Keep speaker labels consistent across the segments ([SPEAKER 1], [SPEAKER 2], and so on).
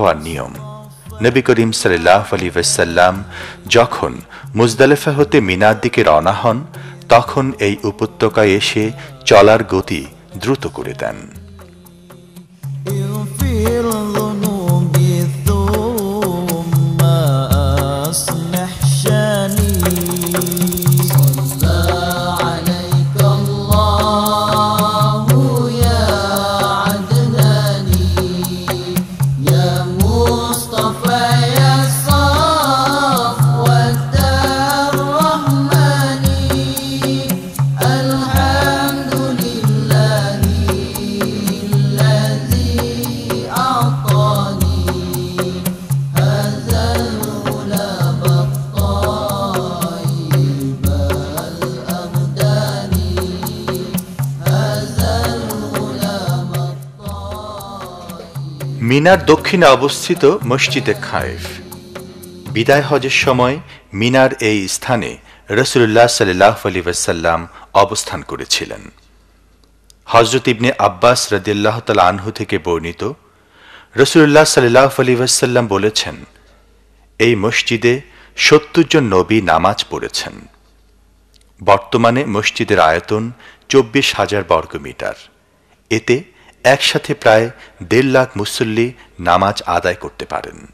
[SPEAKER 1] হওয়ার নিয়ম। নবী করিম সাল্লাহ আলী ওয়াসাল্লাম যখন মুজদালেফা হতে মিনার দিকে রওনা হন, তখন এই উপত্যকায় এসে চলার গতি দ্রুত করে দেন। মিনার দক্ষিণে অবস্থিত মসজিদে খায়েফ। বিদায় হজের সময় মিনার এই স্থানে রসুল্লাহ সাল্লাহ আলী ওয়াসাল্লাম অবস্থান করেছিলেন। হজরত ইবনে আব্বাস রদিল্লাহ তাল আনহু থেকে বর্ণিত রসুল্লাহ সাল্লাহ আলী ওয়াসাল্লাম বলেছেন, এই মসজিদে সত্তর জন নবী নামাজ পড়েছেন। বর্তমানে মসজিদের আয়তন চব্বিশ হাজার বর্গমিটার। এতে একসাথে প্রায় দেড় লাখ মুসল্লি নামাজ আদায় করতে পারেন।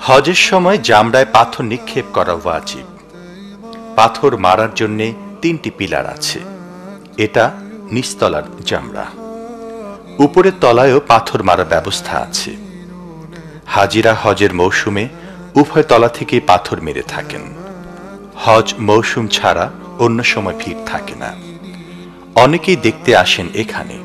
[SPEAKER 1] হজের সময় জামড়ায় পাথর নিক্ষেপ করা ওয়াজিব। পাথর মারার জন্য তিনটি পিলার আছে। এটা নিস্তলার জামড়া উপরের তলায়ও পাথর মারা ব্যবস্থা আছে। হাজিরা হজের মৌসুমে উভয় তলা থেকে পাথর মেরে থাকেন। হজ মৌসুম ছাড়া অন্য সময় ভিড় থাকে না। অনেকেই দেখতে আসেন এখানে।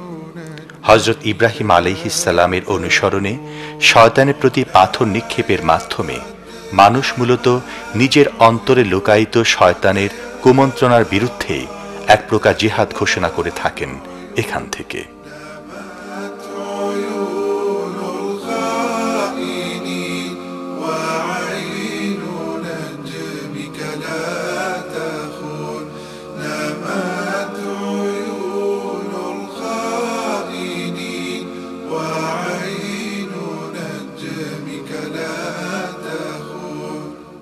[SPEAKER 1] হজরত ইব্রাহিম আলাইহিসাল্লামের অনুসরণে শয়তানের প্রতি পাথর নিক্ষেপের মাধ্যমে মানুষ মূলত নিজের অন্তরে লুকায়িত শয়তানের কুমন্ত্রণার বিরুদ্ধে এক প্রকার জিহাদ ঘোষণা করে থাকেন এখান থেকে।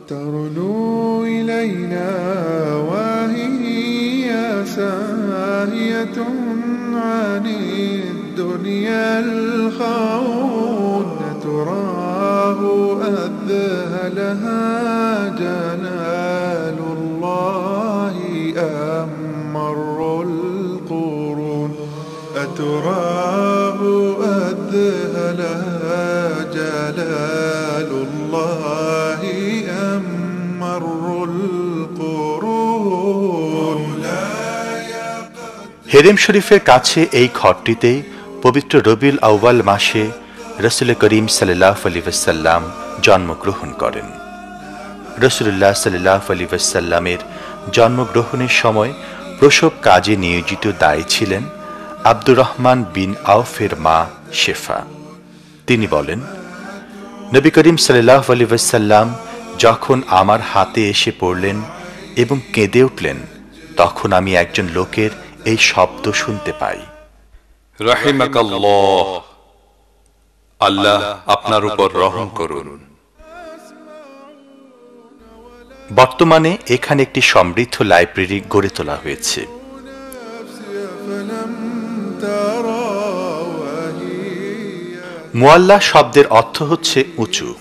[SPEAKER 2] ترنو إلينا وهي ساهية عن الدنيا الخون تراه أذهلها جلال الله أم مر القرون. أتراه أذهلها جلال الله أم
[SPEAKER 1] হেরেম শরীফের কাছে এই ঘরটিতে পবিত্র রবিউল আউয়াল মাসে রসুল করিম সাল্লাহ আলী ওয়াসাল্লাম জন্মগ্রহণ করেন। রসুল্লাহ সাল্লাহ আলী ওয়াসাল্লামের জন্মগ্রহণের সময় প্রসব কাজে নিয়োজিত দায়ী ছিলেন আব্দুর রহমান বিন আউফের মা শেফা। তিনি বলেন, নবী করিম সাল্লাহ আলী ওয়াসাল্লাম যখন আমার হাতে এসে পড়লেন এবং কেঁদে উঠলেন তখন আমি একজন লোকের এই শব্দ শুনতে পাই।
[SPEAKER 3] আল্লাহ আপনার উপর রহম করুন।
[SPEAKER 1] বর্তমানে এখানে একটি সমৃদ্ধ লাইব্রেরি গড়ে তোলা হয়েছে। মোয়াল্লা শব্দের অর্থ হচ্ছে উঁচু।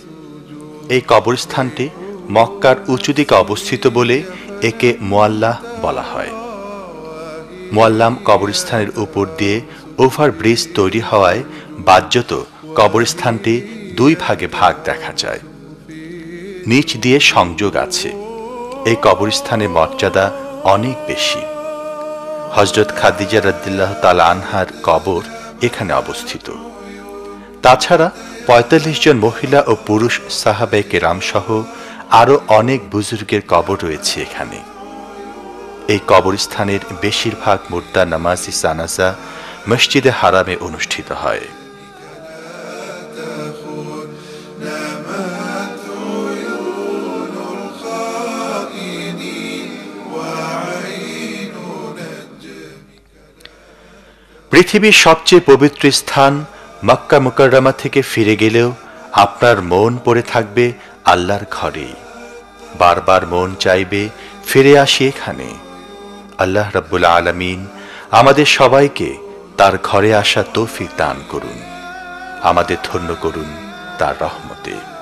[SPEAKER 1] এই কবরস্থানটি মক্কার উঁচু দিকে অবস্থিত বলে একে মোয়াল্লাহ বলা হয়। মোয়াল্লাম কবরস্থানের উপর দিয়ে ওভার ব্রিজ তৈরি হওয়ায় বাহ্যত কবরস্থানটি দুই ভাগে ভাগ দেখা যায়। নিচ দিয়ে সংযোগ আছে। এই কবরস্থানের মর্যাদা অনেক বেশি। হজরত খাদিজা রদ্দিল্লাহ তাল আনহার কবর এখানে অবস্থিত। তাছাড়া পঁয়তাল্লিশ জন মহিলা ও পুরুষ সাহাবে কেরাম সহ আরও অনেক বুজুর্গের কবর রয়েছে এখানে। এই কবরস্থানের বেশিরভাগ মুর্দা নামাজি জানাজা মসজিদে হারামে অনুষ্ঠিত হয়। পৃথিবীর সবচেয়ে পবিত্র স্থান মক্কা মোকাররমা থেকে ফিরে গেলেও আপনার মন পড়ে থাকবে আল্লাহর ঘরেই বারবার মন চাইবে ফিরে আসি এখানে। আল্লাহ রব্বুল আলমিন আমাদের সবাইকে তার ঘরে আসা তৌফিক দান করুন। আমাদের ধন্য করুন তার রহমতে।